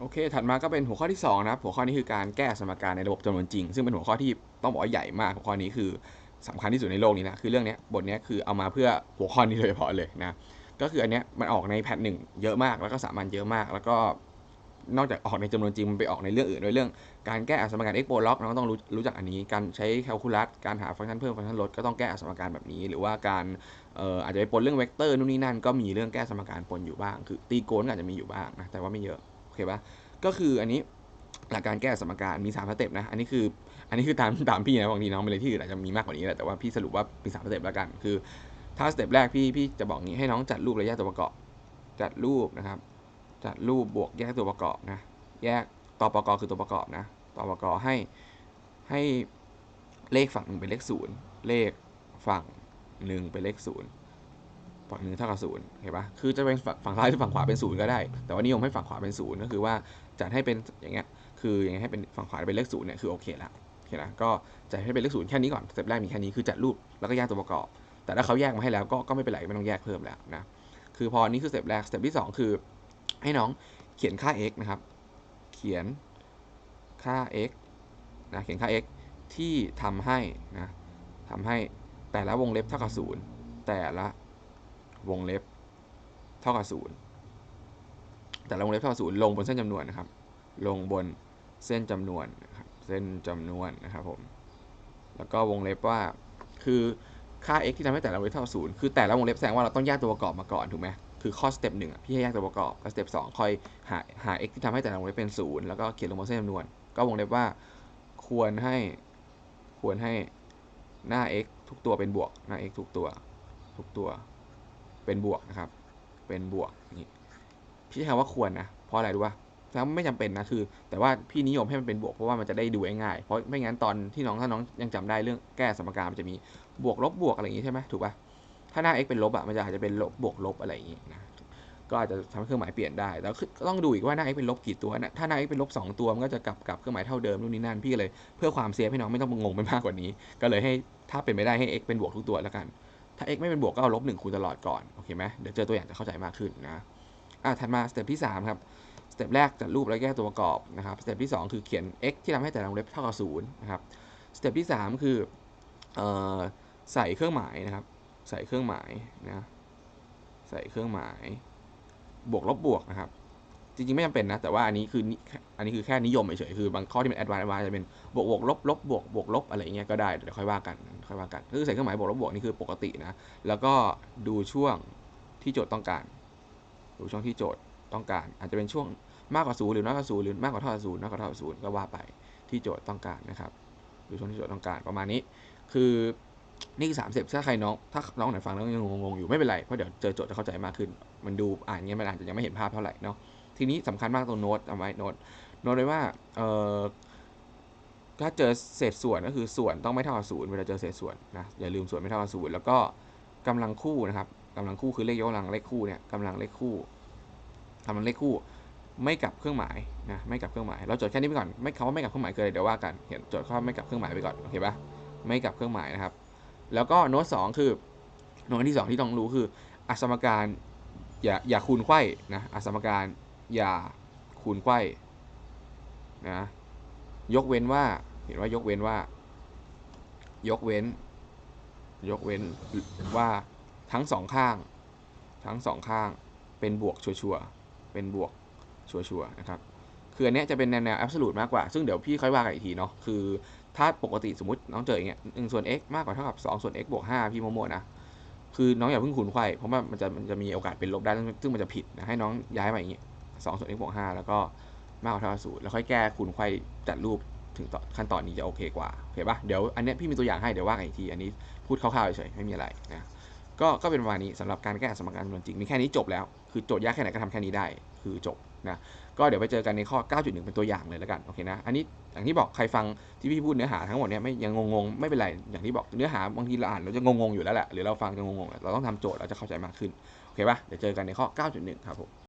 โอเค ถัดมาก็เป็นหัวข้อที่2นะครับ หัวข้อนี้คือการแก้สมการในระบบจำนวนจริง ซึ่งเป็นหัวข้อที่ต้องบอกว่าใหญ่มาก หัวข้อนี้คือสำคัญที่สุดในโลกนี้นะ คือเรื่องนี้บทนี้คือเอามาเพื่อหัวข้อนี้โดยเฉพาะเลยนะ ก็คืออันนี้มันออกในแพทหนึ่งเยอะมาก แล้วก็สามัญเยอะมาก แล้วก็นอกจากออกในจำนวนจริงมันไปออกในเรื่องอื่นด้วยเรื่อง การแก้สมการ x โปรล็อกเราก็ต้องรู้รู้จักอันนี้ การใช้แคลคูลัส การหาฟังก์ชันเพิ่มฟังก์ชันลดก็ต้องแก้สมการแบบนี้ หรือว่าการเอ่ออาจจะไปปนเรื่องเวกเตอร์นู่นนี่นั่นก็มีเรื่องแก้สมการปนอยู่บ้าง คือตีโกนก็อาจจะมีอยู่บ้างนะแต่ว่าไม่เยอะ เคปะก็คืออันนี้หลักการแก้สมการมี3สเต็ปนะ อันนี้คือ อันนี้คือตามตามพี่นะบางทีน้องไปเลยที่อื่นอาจจะมีมากกว่านี้แหละแต่ว่าพี่สรุปว่ามี3สเต็ปแล้วกัน คือ ถ้าสเต็ปแรกพี่พี่จะบอกงี้ให้น้องจัดรูปและยกตัวประกอบ จัดรูปนะครับ จัดรูปบวกแยกตัวประกอบนะ แยกต่อประกอบคือตัวประกอบนะต่อประกอบให้ให้เลขฝั่งหนึ่งเป็นเลขศูนย์เลขฝั่งหนึ่งเป็นเลขศูนย์ ฝั่งหนึ่งเท่ากับศูนย์เห็นปะคือจะเป็นฝั่งซ้ายหรือฝั่งขวาเป็นศูนย์ก็ได้ แต่ว่านิยมให้ฝั่งขวาเป็นศูนย์ก็คือว่าจัดให้เป็นอย่างเงี้ย คืออย่างเงี้ยให้เป็นฝั่งขวาเป็นเลขศูนย์เนี่ยคือโอเคละโอเคนะก็จัดให้เป็นเลขศูนย์แค่นี้ก่อนสเต็ปแรกมีแค่นี้คือจัดรูปแล้วก็แยกตัวประกอบ แต่ถ้าเขาแยกมาให้แล้วก็ก็ไม่เป็นไรไม่ต้องแยกเพิ่มแล้วนะ คือพอนี้คือสเต็ปแรกสเต็ปที่ 2 คือ ให้น้องเขียนค่า x นะครับ เขียนค่า x นะเขียนค่า x ที่ทำให้นะทำให้แต่ละวงเล็บเท่ากับ0แต่ละ วงเล็บเท่ากับ0แต่ละวงเล็บเท่ากับ0ลงบนเส้นจำนวนนะครับ ลงบนเส้นจำนวนนะครับเส้นจำนวนนะครับผมแล้วก็วงเล็บว่าคือค่า x ที่ทำให้แต่ละวงเล็บเท่าศูนย์คือแต่ละวงเล็บแสดงว่าเราต้องแยกตัวประกอบมาก่อนถูกไหมคือข้อสเต็ปหนึ่งพี่ให้แยกตัวประกอบแล้วสเต็ปสองคอยหาหา x ที่ทำให้แต่ละวงเล็บเป็นศูนย์แล้วก็เขียนลงบนเส้นจำนวน ก็วงเล็บว่า ควรให้ควรให้หน้า x ทุกตัวเป็นบวกหน้า x ทุกตัว ทุกตัว เป็นบวกนะครับ เป็นบวกนี่พี่ใช้คำว่าควรนะ เพราะอะไรรู้ป่ะแล้วไม่จำเป็นนะคือ แต่ว่าพี่นิยมให้มันเป็นบวกเพราะว่ามันจะได้ดูง่ายๆเพราะไม่งั้นตอนที่น้องถ้าน้องยังจำได้เรื่องแก้สมการมันจะมีบวกลบบวกอะไรอย่างงี้ใช่ไหมถูกป่ะถ้าหน้า x เป็นลบอะมันจะอาจจะเป็นลบบวกลบอะไรอย่างงี้นะก็อาจจะทำให้เครื่องหมายเปลี่ยนได้แล้วก็ต้องดูอีกว่าหน้า x เป็นลบกี่ตัวนะถ้าหน้า x เป็นลบสองตัวมันก็จะกลับกลับเครื่องหมายเท่าเดิมนู่นนี่นั่นพี่เลย เพื่อความเซฟให้น้องไม่ต้องงงไปมากกว่านี้ ก็เลยให้ถ้าเป็นไม่ได้ให้ x เป็นบวกทุกตัวแล้วกัน ถ้า x ไม่เป็นบวกก็เอาลบหนึ่งคูณตลอดก่อน โอเคไหมเดี๋ยวเจอตัวอย่างจะเข้าใจมากขึ้นนะ อะถัดมาสเต็ปที่สามครับ สเต็ปแรกจัดรูปแล้วแยกตัวประกอบนะครับ สเต็ปที่ 2 คือเขียน x ที่ทำให้แต่ละวงเล็บเท่ากับ0นะครับ สเต็ปที่ 3 คือเออใส่เครื่องหมายนะครับ ใส่เครื่องหมายนะ ใส่เครื่องหมาย บวกลบบวกนะครับ จริงๆ ไม่จำเป็นนะ แต่ว่าอันนี้คืออันนี้คือแค่นิยมเฉยๆคือบางข้อที่เป็นแอดวานซ์แอดวานซ์จะเป็นบวกบวกลบลบบวกบวกลบอะไรเงี้ยก็ได้เดี๋ยวค่อยว่ากันค่อยว่ากันคือใส่เครื่องหมายบวกลบบวกนี่คือปกตินะแล้วก็ดูช่วงที่โจทย์ต้องการ ดูช่วงที่โจทย์ต้องการ อาจจะเป็นช่วงมากกว่าศูนย์หรือน้อยกว่าศูนย์หรือมากกว่าเท่ากับศูนย์น้อยกว่าเท่ากับศูนย์ก็ว่าไปที่โจทย์ต้องการนะครับดูช่วงที่โจทย์ต้องการประมาณนี้ คือนี่คือสามเสร็จถ้าใครน้องถ้าน้องไหนฟังแล้วยังงงๆอยู่ไม่เป็นไรเพราะเดี๋ยวเจอโจทย์จะเข้าใจมากขึ้น มันดูอ่านเงี้ยมันอาจจะยังไม่เห็นภาพเท่าไหร่เนาะ ทีนี้สำคัญมากตรงโน้ตเอาไว้โน้ตโน้ตเลยว่าเออถ้าเจอเศษส่วนก็คือส่วนต้องไม่เท่ากับศูนย์เวลาเจอเศษส่วนนะอย่าลืมส่วนไม่เท่ากับศูนย์แล้วก็กำลังคู่นะครับกำลังคู่คือเลขยกกำลังเลขคู่เนี่ยกำลังเลขคู่กำลังเลขคู่ ไม่กลับเครื่องหมายนะไม่กลับเครื่องหมาย เราจดแค่นี้ไปก่อนไม่คำว่าไม่กลับเครื่องหมายเกินเดี๋ยวว่ากันเขียนจดข้อไม่กลับเครื่องหมายไปก่อนโอเคปะไม่กลับเครื่องหมายนะครับ แล้วก็โน้ตสองคือโน้ตที่สองที่ต้องรู้คืออสมการอย่าอย่าคูณไขว้นะอสมการ อย่าคูณไขว้นะยกเว้นว่าเห็นว่ายกเว้นว่า ยกเว้น ยกเว้นว่าทั้งสองข้าง ทั้งสองข้างเป็นบวกชัวร์เป็นบวกชัวร์ๆนะครับคืออันนี้จะเป็นแนวแนว absolute มากกว่า ซึ่งเดี๋ยวพี่ค่อยว่ากันอีกทีเนาะคือถ้าปกติสมมติน้องเจออย่างเงี้ยหนึ่งส่วน x มากกว่าเท่ากับ2ส่วน x บวก5พี่โมโมนะคือน้องอย่าเพิ่งคูณไขว้เพราะว่ามันจะมันจะมีโอกาสเป็นลบได้ซึ่งมันจะผิดนะให้น้องย้ายมาอย่างเงี้ย 2ส่วน x บวก5แล้วก็มากกว่าเท่ากับ0แล้วค่อยแก้คูณไขว้จัดรูปถึงขั้นตอนนี้จะโอเคกว่าโอเคปะเดี๋ยวอันนี้พี่มีตัวอย่างให้เดี๋ยวว่ากันอีกที อันนี้พูดคร่าวๆเฉยๆไม่มีอะไรนะก็ก็เป็นประมาณนี้สำหรับการแก้สมการจำนวนจริงมีแค่นี้จบแล้วคือโจทย์ยากแค่ไหนก็ทำแค่นี้ได้ คือจบนะก็เดี๋ยวไปเจอกันในข้อ 9.1 เป็นตัวอย่างเลยแล้วกันโอเคนะอันนี้อย่างที่บอกใครฟังที่พี่พูดเนื้อหาทั้งหมดเนี้ยไม่ยังงงๆไม่เป็นไรอย่างที่บอกเนื้อหาบางทีเราอ่านเราจะงงๆอยู่แล้วแหละหรือเราฟังจะงงๆเราต้องทำโจทย์เราจะเข้าใจมากขึ้นโอเคปะเดี๋ยวเจอกันในข้อ 9.1 ครับผม